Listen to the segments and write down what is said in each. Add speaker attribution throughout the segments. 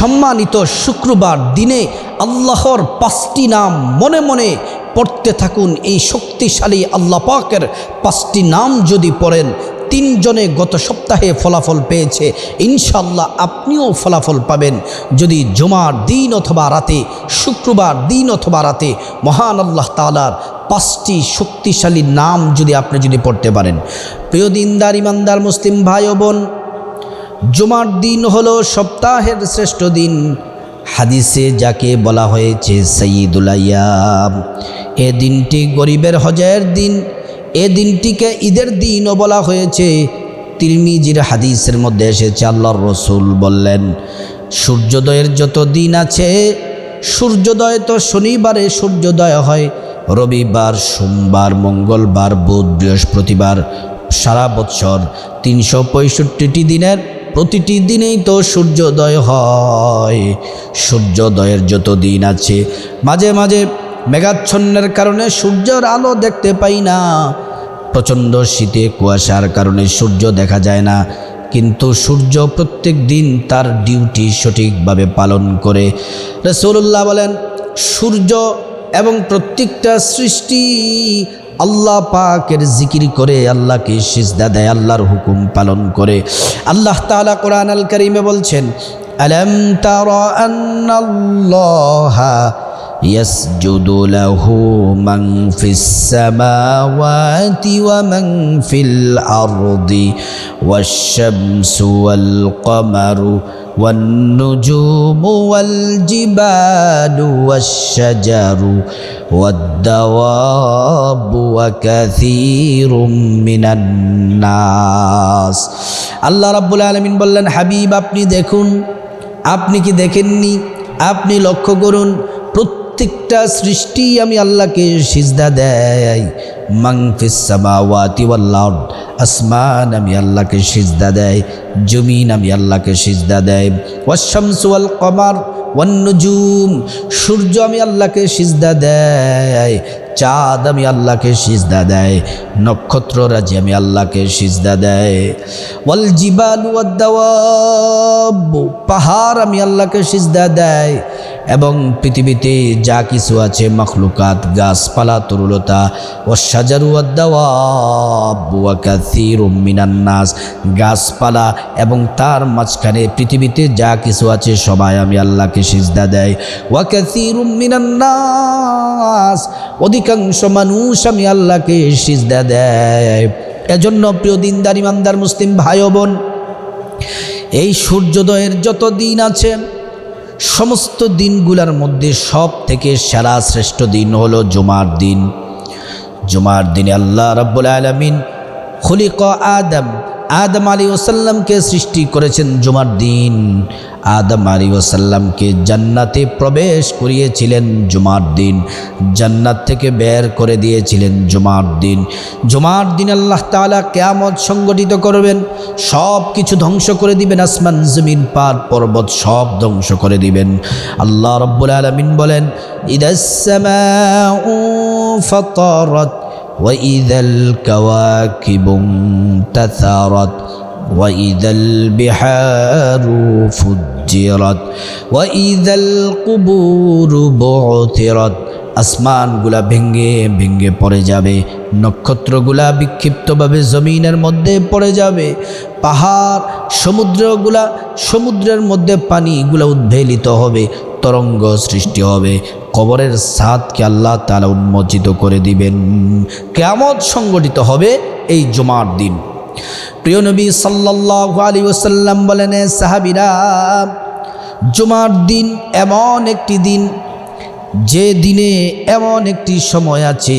Speaker 1: সম্মানিত শুক্রবার দিনে আল্লাহর পাঁচটি নাম মনে মনে পড়তে থাকুন। এই শক্তিশালী আল্লাহ পাকের পাঁচটি নাম যদি পড়েন, তিনজনে গত সপ্তাহে ফলাফল পেয়েছে। ইনশাল্লাহ আপনিও ফলাফল পাবেন। যদি জুমার দিন অথবা রাতে, শুক্রবার দিন অথবা রাতে, মহান আল্লাহ তালার পাঁচটি শক্তিশালী নাম যদি আপনি যদি পড়তে পারেন। প্রিয় দিনদার, ইমানদার, মুসলিম ভাই ও বোন জুমার দিন হলো সপ্তাহের শ্রেষ্ঠ দিন। হাদিসে যাকে বলা হয়েছে সঈদুল আয়াম এ দিনটি গরিবের হজের দিন এ দিনটিকে ঈদের দিনও বলা হয়েছে তিরমিজির হাদিসের মধ্যে এসেছে, আল্লাহর রসুল বললেন, সূর্যোদয়ের যত দিন আছে, সূর্যোদয় তো শনিবারে সূর্যোদয় হয়। রবিবার, সোমবার, মঙ্গলবার, বুধ, বৃহস্পতিবার, সারা বৎসর তিনশো দিনের প্রতিটি দিনেই তো সূর্যোদয় হয়। সূর্যোদয়ের যত দিন আছে, মাঝে মাঝে মেঘাচ্ছন্নের কারণে সূর্যের আলো দেখতে পাই না। প্রচণ্ড শীতে কুয়াশার কারণে সূর্য দেখা যায় না, কিন্তু সূর্য প্রত্যেক দিন তার ডিউটি সঠিকভাবে পালন করে। রসুল্লাহ বলেন, সূর্য এবং প্রত্যেকটা সৃষ্টি আল্লাহ পাকের জিকির করে আল্লাহকে সিজদা দেয় আল্লাহর হুকুম পালন করে আল্লাহ তাআলা কোরআন আল করিমে বলছেন আলম তারা আন্নাল্লাহা يسجد له من في السماوات ومن في الأرض والشمس والقمر والنجوم والجبال والشجر والدواب وكثير من الناس আল্লাহ রাব্বুল আলমিন বললেন হাবিব আপনি দেখুন আপনি কি দেখেননি আপনি লক্ষ্য করুন প্রত্যেকটা সৃষ্টি আমি আল্লাহকে সিজদা দেয় মাংফিসামাওয়াতি ওয়াল্লাহ আসমান আমি আল্লাহকে সিজদা দেয় জমিন আমি আল্লাহকে সিজদা দেয় ওয়াশামসু ওয়াল কমার ওয়ান্নুজুম সূর্য আমি আল্লাহকে সিজদা দেয় চাঁদ আমি আল্লাহকে সিজদা দেয় নক্ষত্র রাজি আমি আল্লাহকে সিজদা দেয় ওয়াল জিবাল ওয়াদ্দাওয়াব পাহাড় আমি আল্লাহকে সিজদা দেয় এবং পৃথিবীতে যা কিছু আছে, মখলুকাত, গাছপালা, তরুলতা মিনান্নাস গাছপালা এবং তার মাঝখানে পৃথিবীতে যা কিছু আছে, সবাই আমি আল্লাহকে সিজদা দেয় মিনান্নাস অধিকাংশ মানুষ আমি আল্লাহকে সিজদা দেয় এজন্য প্রিয় দিনদার, ইমানদার, মুসলিম ভাই বোন, এই সূর্যোদয়ের যত দিন আছে সমস্ত দিনগুলোর মধ্যে সব থেকে সেরা শ্রেষ্ঠ দিন হলো জুমার দিন। জুমার দিনে আল্লাহ রাব্বুল আলমিন খলিক আদম আদম আলী ওসাল্লামকে সৃষ্টি করেছেন জুমার দিন। আদম আলী ওসাল্লামকে জান্নাতে প্রবেশ করিয়েছিলেন জুমার দিন, জান্নাত থেকে বের করে দিয়েছিলেন জুমার দিন। জুমার দিন আল্লাহ তালা কেয়ামত সংগঠিত করবেন। সব কিছু ধ্বংস করে দিবেন আসমান জমিন পার পর্বত সব ধ্বংস করে দিবেন আল্লাহ রব্বুল আলমিন বলেন ইদাসমা فطرت وإذا الكواكب انتثرت وإذا البحار فجرت وإذا القبور بعثرت আসমানগুলা ভেঙ্গে ভেঙ্গে পড়ে যাবে। নক্ষত্রগুলা বিক্ষিপ্তভাবে জমিনের মধ্যে পড়ে যাবে। পাহাড়, সমুদ্রগুলা, সমুদ্রের মধ্যে পানিগুলো উদ্ভেলিত হবে, তরঙ্গ সৃষ্টি হবে। কবরের সাদকে আল্লাহ তালা উন্মোচিত করে দিবেন। কেমত সংগঠিত হবে এই জুমার দিন। প্রিয় নবী সাল্লাহ আলী ওসাল্লাম বলেন, "এ সাহাবিরা, জুমার দিন এমন একটি দিন যে দিনে এমন একটি সময় আছে,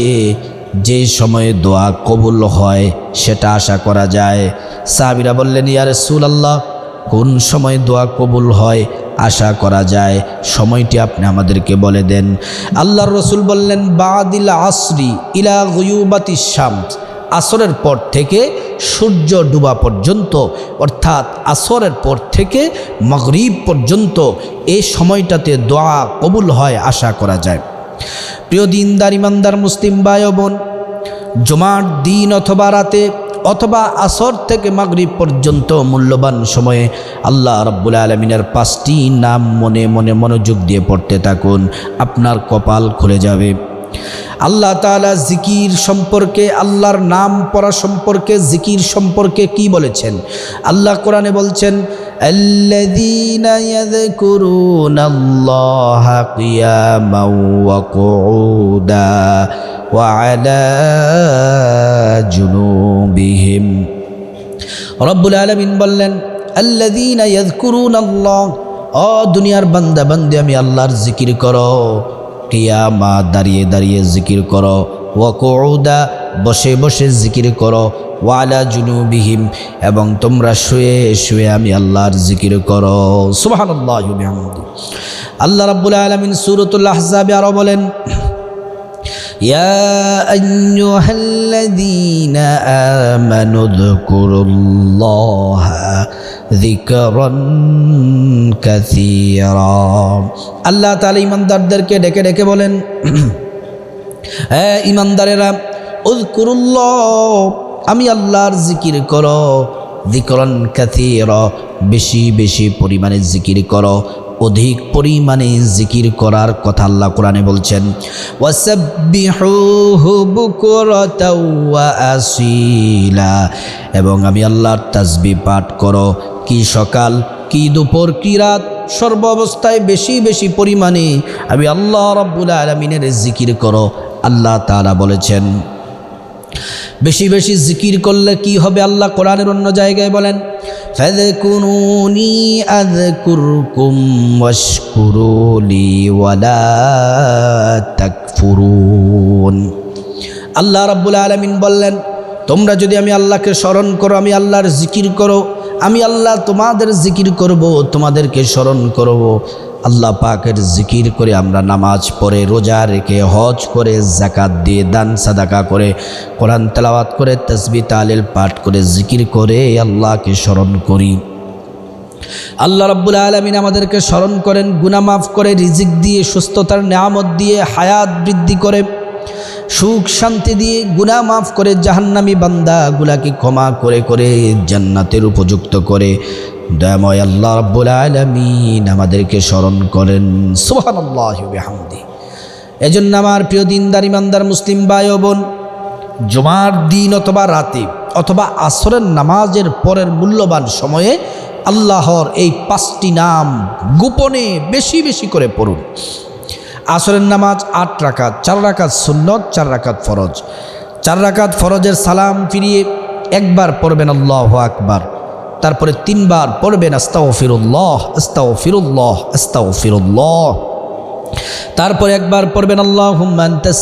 Speaker 1: যে সময়ে দোয়া কবুল হয়, সেটা আশা করা যায়। সাহাবিরা বললেন ইয়ার সুল আল্লাহ কোন সময় দোয়া কবুল হয়, আশা করা যায়। সময়টি আপনি আমাদেরকে বলে দেন। আল্লাহর রসুল বললেন, বাদিল আসরি ইলা গয়ুবাতি শামস। আসরের পর থেকে সূর্য ডুবা পর্যন্ত, অর্থাৎ আসরের পর থেকে মগরিব পর্যন্ত এই সময়টাতে দোয়া কবুল হয় আশা করা যায়। প্রিয় দিনদার, ইমানদার, মুসলিম ও বোন জমার দিন অথবা রাতে অথবা আসর থেকে মাগরিব পর্যন্ত মূল্যবান সময়ে আল্লাহ রব্বুল আলমিনের পাঁচটি নাম মনে মনে মনোযোগ দিয়ে পড়তে থাকুন। আপনার কপাল খুলে যাবে। আল্লাহ তালা জিকির সম্পর্কে আল্লাহর নাম পড়া সম্পর্কে জিকির সম্পর্কে কি বলেছেন আল্লাহ কোরআনে বলছেন الذين يذكرون الله قياما وقعودا وعلى جنوبهم রব্বুল আলমিন বললেন আল্লাদিনা ইয়াদকুরুন আল্লাহ ও দুনিয়ার বান্দা বান্দে আমি আল্লাহর জিকির করো কিয়ামা দাঁড়িয়ে দাঁড়িয়ে জিকির করো। ওয়াকৌদা বসে বসে জিকির করো। ওয়ালা জুনুবিহিম, এবং তোমরা শুয়ে শুয়ে আমি আল্লাহর জিকির করো। সুবাহ আল্লাহ রাবুল আলমিন সুরতুল্লাহ আরও বলেন يا أيها الذين آمنوا اذكروا الله ذكرا كثيرا আল্লাহ তাআলা ইমানদারদেরকে ডেকে ডেকে বলেন হ্যাঁ ইমানদারেরা উযকুরুল্লাহ আমি আল্লাহর জিকির করো যিকরন কাসীরা বেশি বেশি পরিমাণে জিকির করো অধিক পরিমাণে জিকির করার কথা আল্লাহ কোরআনে বলছেন। এবং আমি আল্লাহর তাজবি পাঠ করো, কি সকাল, কি দুপুর, কি রাত, সর্ব অবস্থায় বেশি বেশি পরিমাণে আমি আল্লাহ রাব্বুল আলামিনের জিকির করো, আল্লাহ তাআলা বলেছেন। বেশি বেশি জিকির করলে কি হবে আল্লাহ কোরআনের অন্য জায়গায় বলেন আল্লাহ রাব্বুল আলামিন বললেন, তোমরা যদি আমি আল্লাহকে স্মরণ করো, আমি আল্লাহর জিকির করো, আমি আল্লাহ তোমাদের জিকির করব, তোমাদেরকে স্মরণ করব। আল্লাহ পাকের জিকির করে আমরা নামাজ পড়ে, রোজা রেখে, হজ করে জাকাত দিয়ে, দান সাদাকা করে, কোরআন তেলাওয়াত করে, তসবি, তালিল পাঠ করে, জিকির করে আল্লাহকে স্মরণ করি। আল্লাহ রব্বুল আলমিন আমাদেরকে স্মরণ করেন গুনা মাফ করে, রিজিক দিয়ে, সুস্থতার নেয়ামত দিয়ে, হায়াত বৃদ্ধি করে, সুখ শান্তি দিয়ে গুনা মাফ করে, জাহান্নামি বান্দাগুলাকে ক্ষমা করে করে, জান্নাতের উপযুক্ত করে। দয়াময় আল্লাহ রব্বুল আলমিন আমাদেরকে স্মরণ করেন। সোহান এজন্য আমার প্রিয় দিনদার, ইমানদার মুসলিম ভাই ও বোন জমার দিন অথবা রাতে অথবা আসরের নামাজের পরের মূল্যবান সময়ে আল্লাহর এই পাঁচটি নাম গোপনে বেশি বেশি করে পড়ুন। আসরের নামাজ আট রাকাত, চার রাকাত সুন্নত, চার রাকাত ফরজ। চার রাকাত ফরজের সালাম ফিরিয়ে একবার পড়বেন আল্লাহ আকবার। তারপরে তিনবার পড়বেন আস্তাও ফিরুল্লাহ আস্তাও ফিরুল্লাহ আস্তাও ফিরুল্লাহ তারপরে একবার পড়বেন আল্লাহ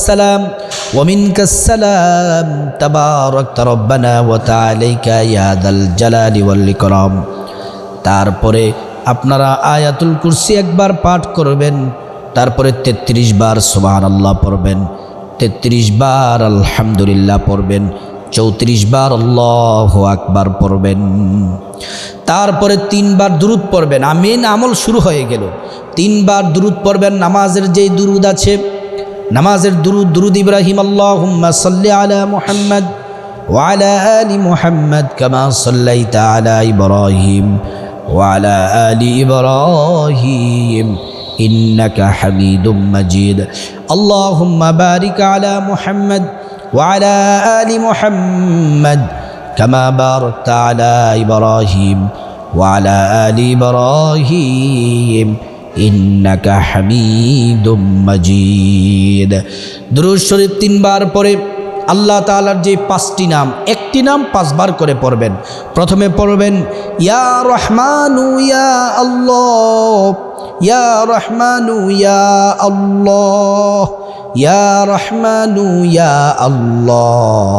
Speaker 1: সালাম ওমিন কাসালাম তাবারক রব্বানা ওয়া তাআলাইকা ইয়া দাল জালালি ওয়াল তারপরে আপনারা আয়াতুল কুরসি একবার পাঠ করবেন, তারপরে ৩৩ বার সুবহান আল্লাহ পড়বেন ৩৩ বার আলহামদুলিল্লাহ পড়বেন। চৌত্রিশ বার আল্লাহ আকবার পড়বেন তারপরে তিনবার দুরুদ পড়বেন আমিন আমল শুরু হয়ে গেল তিনবার দুরুদ পড়বেন নামাজের যেই দুরুদ আছে নামাজের দুরুদ দুরুদ ইব্রাহিম আল্লাহ সাল্লি আলা মুহাম্মদ وعلى آل محمد كما صليت على إبراهيم وعلى آل إبراهيم إنك حميد مجيد اللهم بارك على محمد وعلى آل محمد كما باركت على إبراهيم وعلى آل إبراهيم إنك حميد مجيد দুরূদ শরীফ তিনবার পরে আল্লাহ তাআলার যে পাঁচটি নাম একটি নাম পাঁচবার করে পড়বেন প্রথমে পড়বেন ইয়া রহমানু ইয়া আল্লাহ ইয়া রহমানু ইয়া আল্লাহ ইয়া রহমানু ইয়া আল্লাহ,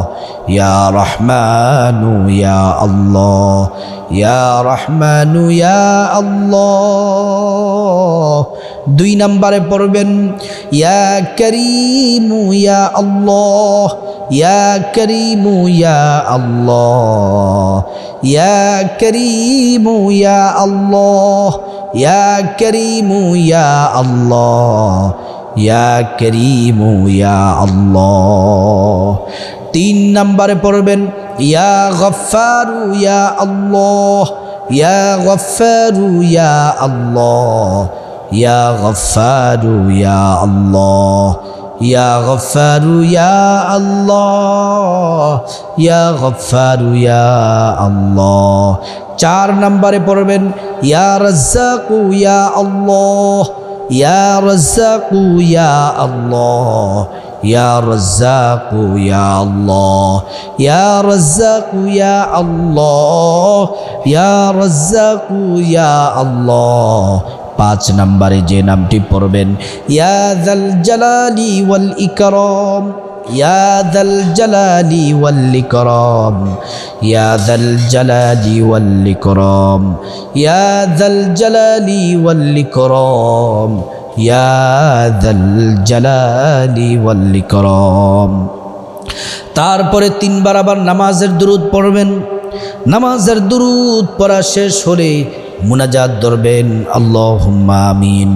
Speaker 1: ইয়া রহমানু ইয়া আল্লাহ, ইয়া রহমানু ইয়া আল্লাহ। দুই নম্বরে পড়বেন, ইয়া করিমু ইয়া আল্লাহ, ইয়া করিমু ইয়া আল্লাহ, ইয়া করিমু ইয়া আল্লাহ, ইয়া করিমু ইয়া আল্লাহ। ইয়া করিমু, ইয়া আল্লাহ। তিন নাম্বারে পড়বেন, ইয়া গফারু ইয়া আল্লাহ। ইয়া গফারু ইয়া আল্লাহ। ইয়া গফারু ইয়া আল্লাহ। ইয়া গফারু ইয়া আল্লাহ। ইয়া গফারু ইয়া আল্লাহ। চার নাম্বারে পড়বেন, ইয়া রাজ্জাকু, ইয়া আল্লাহ। ইয়া রাজ্জাকু ইয়া আল্লাহ ইয়া রাজ্জাকু ইয়া আল্লাহ ইয়া রাজ্জাকু ইয়া আল্লাহ ইয়া রাজ্জাকু ইয়া আল্লাহ পাঁচ নম্বরে যে নামটি পড়বেন ইয়াদাল জালালি ওয়াল ইকরম ইয়াদাল জালালি ওয়াল ইকরম ইয়াদাল জালালি ওয়াল ইকরম ইয়াদাল জালালি ওয়াল ইকরম ইয়াদাল জালালি ওয়াল ইকরম। তারপরে তিনবার আবার নামাজের দুরুদ পড়বেন। নামাজের দুরুদ পড়া শেষ হলে মুনাজাত ধরবেন। আল্লাহ আমিন।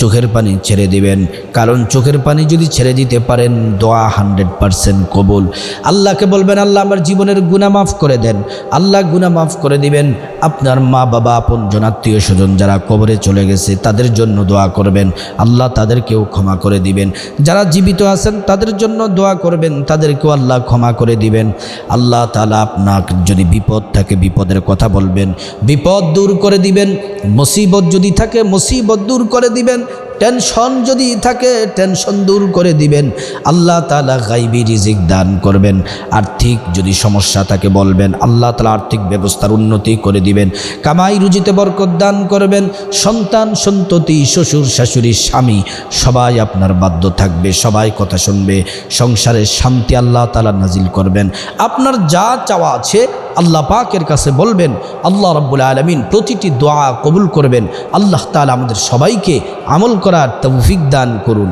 Speaker 1: চোখের পানি ছেড়ে দিবেন। কারণ চোখের পানি যদি ছেড়ে দিতে পারেন, দোয়া হান্ড্রেড পারসেন্ট কবুল। আল্লাহকে বলবেন, আল্লাহ আমার জীবনের গুণা মাফ করে দেন। আল্লাহ গুণা মাফ করে দিবেন। আপনার মা বাবা আপন জনাত্মীয় স্বজন যারা কবরে চলে গেছে, তাদের জন্য দোয়া করবেন। আল্লাহ তাদেরকেও ক্ষমা করে দিবেন। যারা জীবিত আছেন, তাদের জন্য দোয়া করবেন। তাদেরকেও আল্লাহ ক্ষমা করে দিবেন। আল্লাহ তালা আপনার যদি বিপদ থাকে, বিপদের কথা বলবেন। বিপদ দূর করে দিবেন। মুসিবত যদি থাকে, মুসিবত দূর করে দিবেন। Deus. টেনশন যদি থাকে, টেনশন দূর করে দিবেন। আল্লাহ তালা গাইবি রিজিক দান করবেন। আর্থিক যদি সমস্যা থাকে বলবেন, আল্লাহ তালা আর্থিক ব্যবস্থার উন্নতি করে দিবেন। কামাই রুজিতে বরকত দান করবেন। সন্তান, সন্ততি, শ্বশুর, শাশুড়ি, স্বামী, সবাই আপনার বাধ্য থাকবে, সবাই কথা শুনবে। সংসারের শান্তি আল্লাহ তালা নাজিল করবেন। আপনার যা চাওয়া আছে আল্লাহ পাকের কাছে বলবেন। আল্লাহ রব্বুল আলমিন প্রতিটি দোয়া কবুল করবেন। আল্লাহ তালা আমাদের সবাইকে আমল করার তৌফিক দান করুন।